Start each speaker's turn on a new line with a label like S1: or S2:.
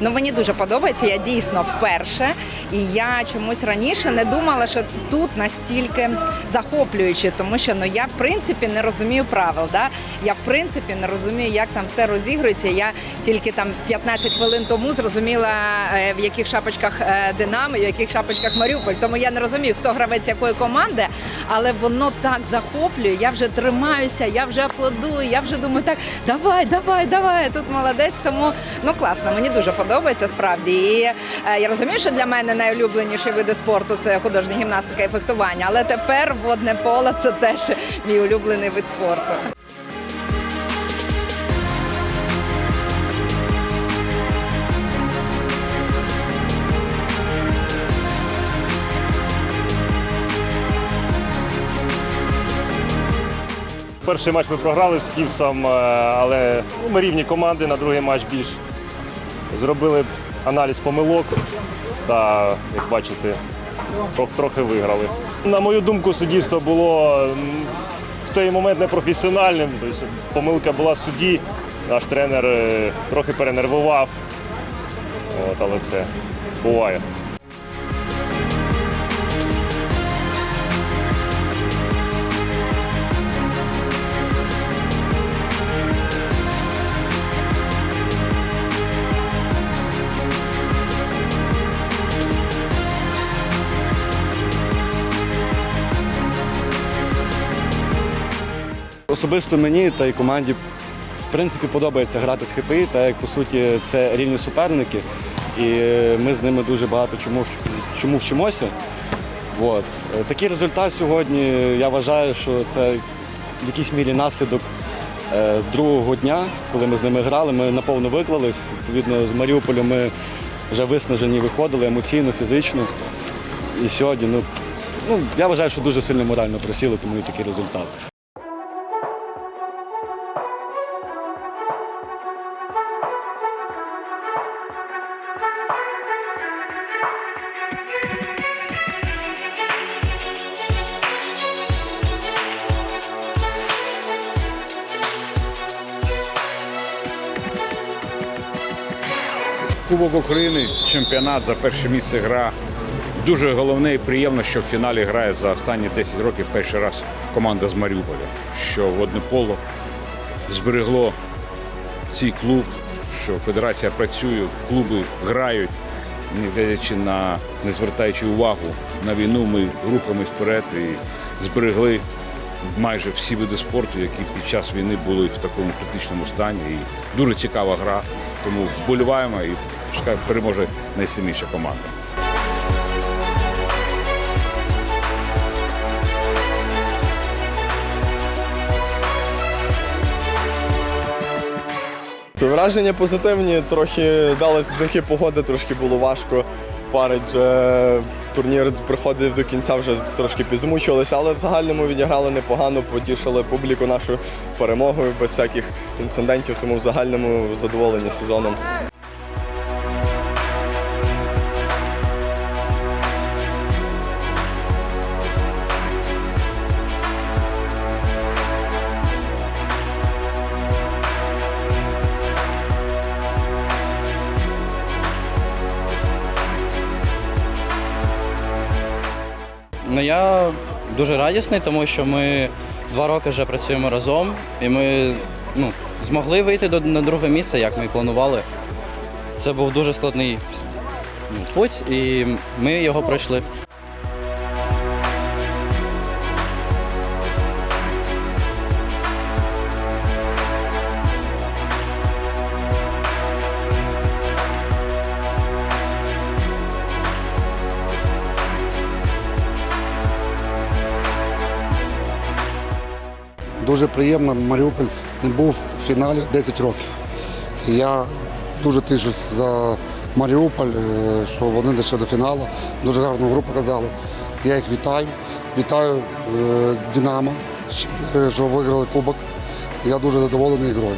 S1: Ну мені дуже подобається. Я дійсно вперше, і я чомусь раніше не думала, що тут настільки захоплююче, тому що ну я в принципі не розумію правил. Да? Я в принципі не розумію, як там все розігрується. Я тільки там 15 хвилин тому зрозуміла, е, в яких шапочках е, Динамо, в яких шапочках Маріуполь. Тому я не розумію, хто гравець якої команди, але воно так захоплює. Я вже тримаюся, я вже аплодую, я вже думаю, так давай, давай, давай. Тут молодець. Тому ну класно, мені дуже подобається справді. І е, я розумію, що для мене найулюбленіші види спорту це художня гімнастика і фехтування. Але тепер водне поле це теж мій улюблений вид спорту.
S2: Перший матч ми програли з Ківсом, е, але ну, ми рівні команди на другий матч більш. Зробили аналіз помилок та, як бачите, трохи, виграли. На мою думку, суддівство було в той момент непрофесіональним. Тобто помилка була судді, наш тренер е, трохи перенервував. От, але це буває.
S3: Особисто мені та й команді в принципі подобається грати з ХПІ, так як по суті це рівні суперники, і ми з ними дуже багато чому, чому вчимося. От. Е, Такий результат сьогодні, я вважаю, що це в якійсь мірі наслідок е, другого дня, коли ми з ними грали, ми наповно виклались. Відповідно, з Маріуполя ми вже виснажені виходили емоційно, фізично. І сьогодні, ну, ну я вважаю, що дуже сильно морально просіли, тому і такий результат.
S4: Кубок України, чемпіонат за перше місце гра. Дуже головне і приємно, що в фіналі грає за останні 10 років перший раз команда з Маріуполя, що водне поло зберегло цей клуб, що федерація працює, клуби грають, не на не звертаючи увагу на війну, ми рухаємось вперед і зберегли майже всі види спорту, які під час війни були в такому критичному стані. І дуже цікава гра. Тому вболіваємо і пускай переможе найсильніша команда.
S5: Враження позитивні, трохи далися знаки погоди, трошки було важко парить. Вже турнір приходив до кінця, вже трошки підзмучувалися, але в загальному відіграли непогано, потішили публіку нашу перемогою без всяких інцидентів, тому в загальному задоволені сезоном.
S6: Ну я дуже радісний, тому що ми два роки вже працюємо разом, і ми ну, змогли вийти до, на друге місце, як ми і планували. Це був дуже складний ну, путь, і ми його пройшли.
S7: Дуже приємно, Маріуполь не був у фіналі 10 років. Я дуже тішусь за Маріуполь, е, що вони дійшли до фіналу. Дуже гарну гру показали. Я їх вітаю. Вітаю е, Динамо, що виграли кубок. Я дуже задоволений грою.